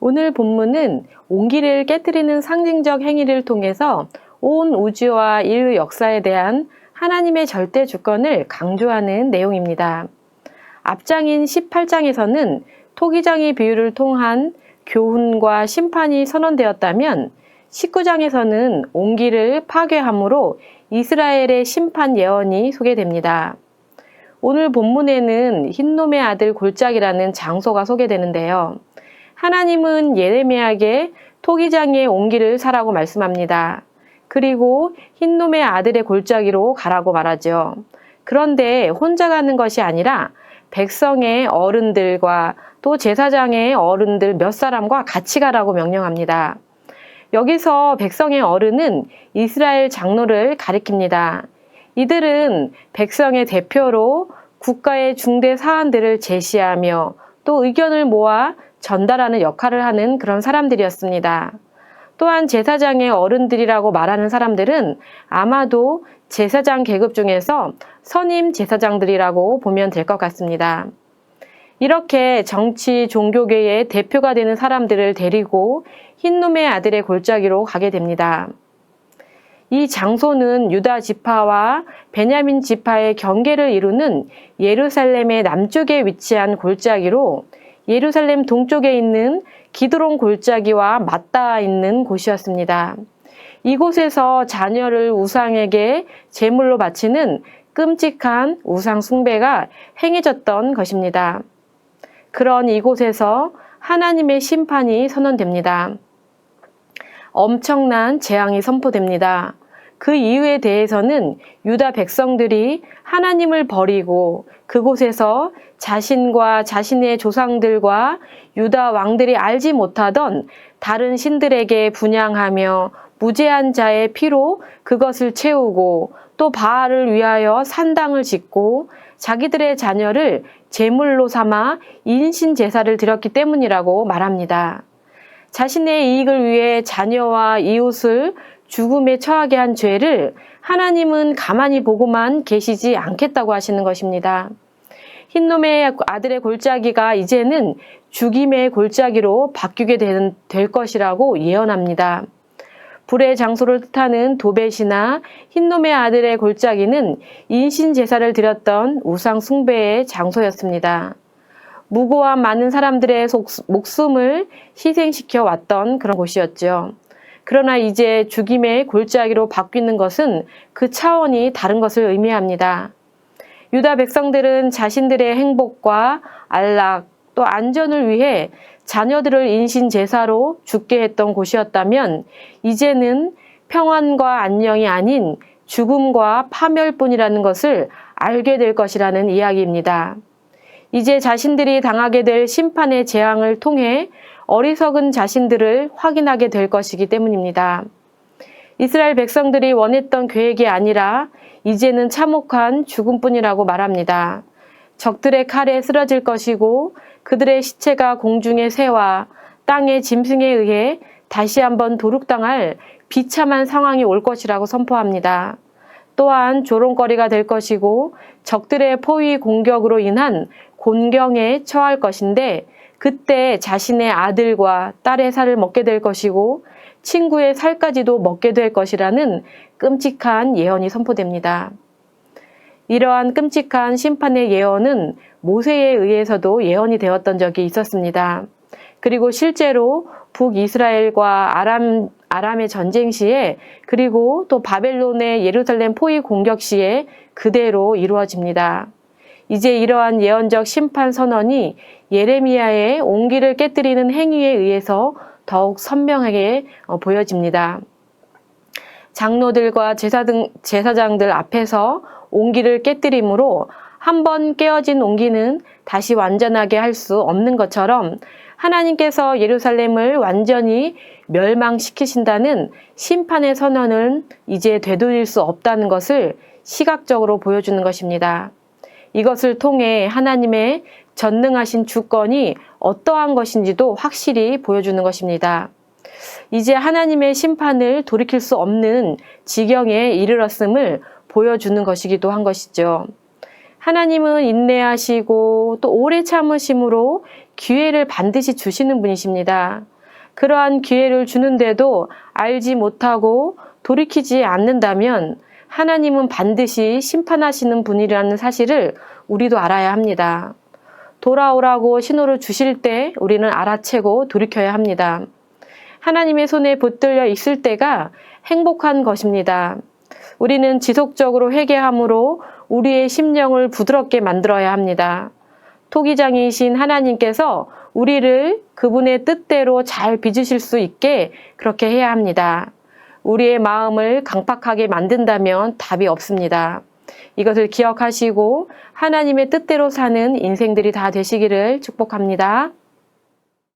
오늘 본문은 온기를 깨뜨리는 상징적 행위를 통해서 온 우주와 인류 역사에 대한 하나님의 절대 주권을 강조하는 내용입니다. 앞장인 18장에서는 토기장의 비유를 통한 교훈과 심판이 선언되었다면 19장에서는 온기를 파괴함으로 이스라엘의 심판 예언이 소개됩니다. 오늘 본문에는 흰놈의 아들 골짜기라는 장소가 소개되는데요. 하나님은 예레미야에게 토기장의 온기를 사라고 말씀합니다. 그리고 흰놈의 아들의 골짜기로 가라고 말하죠. 그런데 혼자 가는 것이 아니라 백성의 어른들과 또 제사장의 어른들 몇 사람과 같이 가라고 명령합니다. 여기서 백성의 어른은 이스라엘 장로를 가리킵니다. 이들은 백성의 대표로 국가의 중대 사안들을 제시하며 또 의견을 모아 전달하는 역할을 하는 그런 사람들이었습니다. 또한 제사장의 어른들이라고 말하는 사람들은 아마도 제사장 계급 중에서 선임 제사장들이라고 보면 될 것 같습니다. 이렇게 정치 종교계의 대표가 되는 사람들을 데리고 흰놈의 아들의 골짜기로 가게 됩니다. 이 장소는 유다 지파와 베냐민 지파의 경계를 이루는 예루살렘의 남쪽에 위치한 골짜기로 예루살렘 동쪽에 있는 기드론 골짜기와 맞닿아 있는 곳이었습니다. 이곳에서 자녀를 우상에게 제물로 바치는 끔찍한 우상 숭배가 행해졌던 것입니다. 그런 이곳에서 하나님의 심판이 선언됩니다. 엄청난 재앙이 선포됩니다. 그 이유에 대해서는 유다 백성들이 하나님을 버리고 그곳에서 자신과 자신의 조상들과 유다 왕들이 알지 못하던 다른 신들에게 분양하며 무죄한 자의 피로 그것을 채우고 또 바알을 위하여 산당을 짓고 자기들의 자녀를 제물로 삼아 인신 제사를 드렸기 때문이라고 말합니다. 자신의 이익을 위해 자녀와 이웃을 죽음에 처하게 한 죄를 하나님은 가만히 보고만 계시지 않겠다고 하시는 것입니다. 흰놈의 아들의 골짜기가 이제는 죽임의 골짜기로 바뀌게 된, 될 것이라고 예언합니다. 불의 장소를 뜻하는 도벳이나 흰놈의 아들의 골짜기는 인신 제사를 드렸던 우상 숭배의 장소였습니다. 무고한 많은 사람들의 목숨을 희생시켜 왔던 그런 곳이었죠. 그러나 이제 죽임의 골짜기로 바뀌는 것은 그 차원이 다른 것을 의미합니다. 유다 백성들은 자신들의 행복과 안락 또 안전을 위해 자녀들을 인신 제사로 죽게 했던 곳이었다면 이제는 평안과 안녕이 아닌 죽음과 파멸뿐이라는 것을 알게 될 것이라는 이야기입니다. 이제 자신들이 당하게 될 심판의 재앙을 통해 어리석은 자신들을 확인하게 될 것이기 때문입니다. 이스라엘 백성들이 원했던 계획이 아니라 이제는 참혹한 죽음뿐이라고 말합니다. 적들의 칼에 쓰러질 것이고 그들의 시체가 공중의 새와 땅의 짐승에 의해 다시 한번 도륙당할 비참한 상황이 올 것이라고 선포합니다. 또한 조롱거리가 될 것이고 적들의 포위 공격으로 인한 곤경에 처할 것인데 그때 자신의 아들과 딸의 살을 먹게 될 것이고 친구의 살까지도 먹게 될 것이라는 끔찍한 예언이 선포됩니다. 이러한 끔찍한 심판의 예언은 모세에 의해서도 예언이 되었던 적이 있었습니다. 그리고 실제로 북이스라엘과 아람, 아람의 전쟁 시에 그리고 또 바벨론의 예루살렘 포위 공격 시에 그대로 이루어집니다. 이제 이러한 예언적 심판 선언이 예레미야의 온기를 깨뜨리는 행위에 의해서 더욱 선명하게 어, 보여집니다. 장로들과 제사 등, 제사장들 앞에서 온기를 깨뜨림으로 한 번 깨어진 온기는 다시 완전하게 할 수 없는 것처럼 하나님께서 예루살렘을 완전히 멸망시키신다는 심판의 선언은 이제 되돌릴 수 없다는 것을 시각적으로 보여주는 것입니다. 이것을 통해 하나님의 전능하신 주권이 어떠한 것인지도 확실히 보여주는 것입니다. 이제 하나님의 심판을 돌이킬 수 없는 지경에 이르렀음을 보여주는 것이기도 한 것이죠. 하나님은 인내하시고 또 오래 참으심으로 기회를 반드시 주시는 분이십니다. 그러한 기회를 주는데도 알지 못하고 돌이키지 않는다면 하나님은 반드시 심판하시는 분이라는 사실을 우리도 알아야 합니다. 돌아오라고 신호를 주실 때 우리는 알아채고 돌이켜야 합니다. 하나님의 손에 붙들려 있을 때가 행복한 것입니다. 우리는 지속적으로 회개함으로 우리의 심령을 부드럽게 만들어야 합니다. 토기장이신 하나님께서 우리를 그분의 뜻대로 잘 빚으실 수 있게 그렇게 해야 합니다. 우리의 마음을 강팍하게 만든다면 답이 없습니다. 이것을 기억하시고 하나님의 뜻대로 사는 인생들이 다 되시기를 축복합니다.